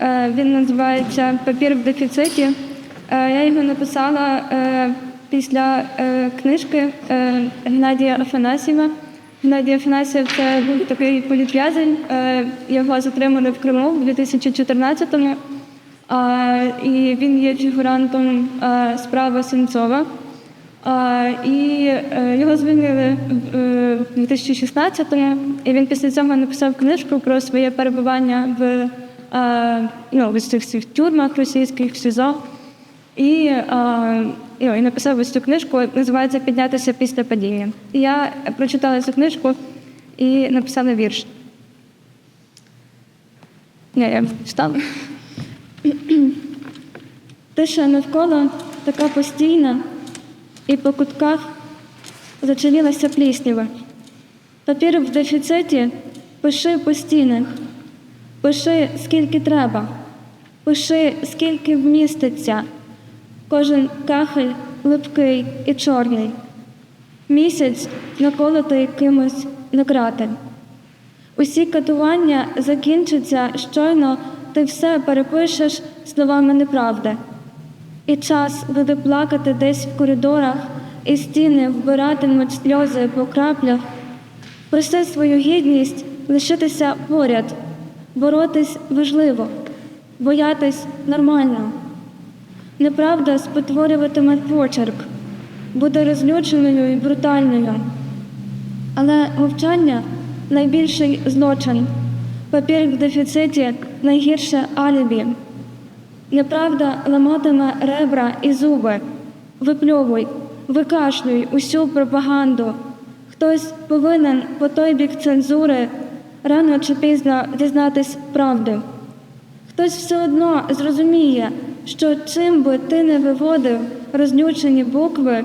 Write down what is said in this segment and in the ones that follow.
Е, Він називається Папір в дефіциті. Е, Я його написала е, після книжки Геннадія Афанасьєва. Геннадій Афанасьєв це був такий політв'язень. Його затримали в Криму в 2014-му. І він є фігурантом справи Сенцова. І його звільнили в е, 2016-му, і він після цього написав книжку про своє перебування в ну, в цих всіх тюрмах російських в СІЗО. І, е, і, написав ось цю книжку, називається Піднятися після падіння. І я прочитала цю книжку і написала вірш. Ні, я читала. Тиша навколо така постійна, і по кутках зачинилася пліснява. Папір в дефіциті пиши по стінах, пиши скільки треба, пиши скільки вміститься. Кожен кахель липкий і чорний. Місяць наколотий кимось на крати. Усі катування закінчаться щойно ти все перепишеш словами неправди. І час буде плакати десь в коридорах, і стіни вбиратимуть сльози по краплях. Проси свою гідність лишитися поряд, боротись важливо, боятись нормально. Неправда спотворюватиме почерк, буде розлюченою і брутальною. Але мовчання найбільший злочин. Папір в дефіциті найгірше алібі. Неправда ламатиме ребра і зуби. Випльовуй, викашлюй усю пропаганду. Хтось повинен по той бік цензури рано чи пізно дізнатись правди. Хтось все одно зрозуміє, що чим би ти не виводив рознючені букви,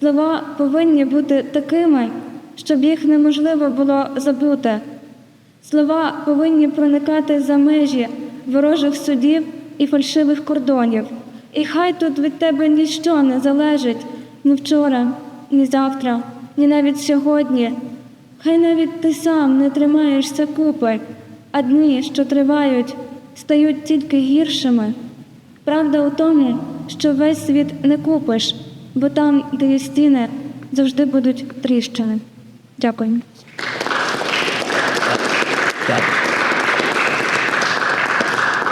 слова повинні бути такими, щоб їх неможливо було забути. Слова повинні проникати за межі ворожих судів і фальшивих кордонів. І хай тут від тебе ніщо не залежить ні вчора, ні завтра, ні навіть сьогодні. Хай навіть ти сам не тримаєшся купи, а дні, що тривають, стають тільки гіршими. Правда у тому, що весь світ не купиш, бо там, де є стіни, завжди будуть тріщини. Дякую.